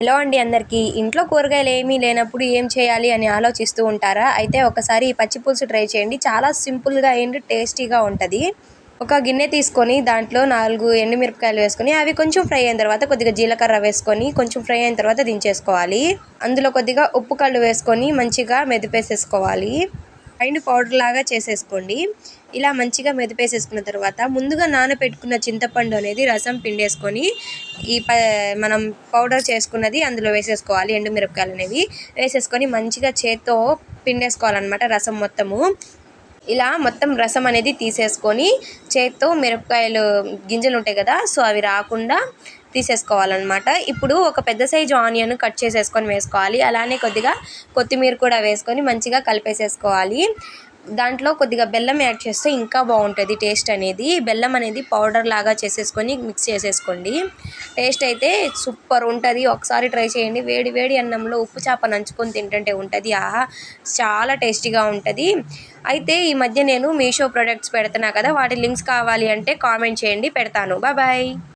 Hello అండి అందరికీ. ఇంట్లో కూరగాయలు ఏమీ లేనప్పుడు ఏం చేయాలి అని ఆలోచిస్తూ ఉంటారా? అయితే ఒకసారి ఈ పచ్చి పులుసు ట్రై చేయండి. చాలా సింపుల్గా అండ్ టేస్టీగా ఉంటుంది. ఒక గిన్నె తీసుకొని దాంట్లో నాలుగు ఎండుమిరపకాయలు వేసుకొని అవి కొంచెం ఫ్రై అయిన తర్వాత కొద్దిగా జీలకర్ర వేసుకొని కొంచెం ఫ్రై అయిన తర్వాత దించేసుకోవాలి. అందులో కొద్దిగా ఉప్పు కళ్ళు వేసుకొని మంచిగా మెదిపేసేసుకోవాలి. పైన పౌడర్ లాగా చేసేసుకోండి. ఇలా మంచిగా మెదిపేసేసుకున్న తర్వాత ముందుగా నానబెట్టుకున్న చింతపండు అనేది రసం పిండేసుకొని ఈ ప మనం పౌడర్ చేసుకున్నది అందులో వేసేసుకోవాలి. ఎండుమిరపకాయలు అనేవి వేసేసుకొని మంచిగా చేత్తో పిండేసుకోవాలన్నమాట రసం మొత్తము. ఇలా మొత్తం రసం అనేది తీసేసుకొని చేత్తో మిరపకాయలు గింజలు ఉంటాయి కదా సో అవి రాకుండా తీసేసుకోవాలన్నమాట. ఇప్పుడు ఒక పెద్ద సైజు ఆనియన్ కట్ చేసేసుకొని వేసుకోవాలి. అలానే కొద్దిగా కొత్తిమీర కూడా వేసుకొని మంచిగా కలిపేసేసుకోవాలి. దాంట్లో కొద్దిగా బెల్లం యాడ్ చేస్తే ఇంకా బాగుంటుంది టేస్ట్ అనేది. బెల్లం అనేది పౌడర్ లాగా చేసేసుకొని మిక్స్ చేసేసుకోండి. టేస్ట్ అయితే సూపర్ ఉంటుంది. ఒకసారి ట్రై చేయండి. వేడి వేడి అన్నంలో ఉప్పు చేప నంచుకొని తింటుంటే ఉంటుంది. ఆహా చాలా టేస్టీగా ఉంటుంది. అయితే ఈ మధ్య నేను మీషో ప్రొడక్ట్స్ పెడుతున్నా కదా వాటి లింక్స్ కావాలి అంటే కామెంట్ చేయండి. పెడతాను. బాయ్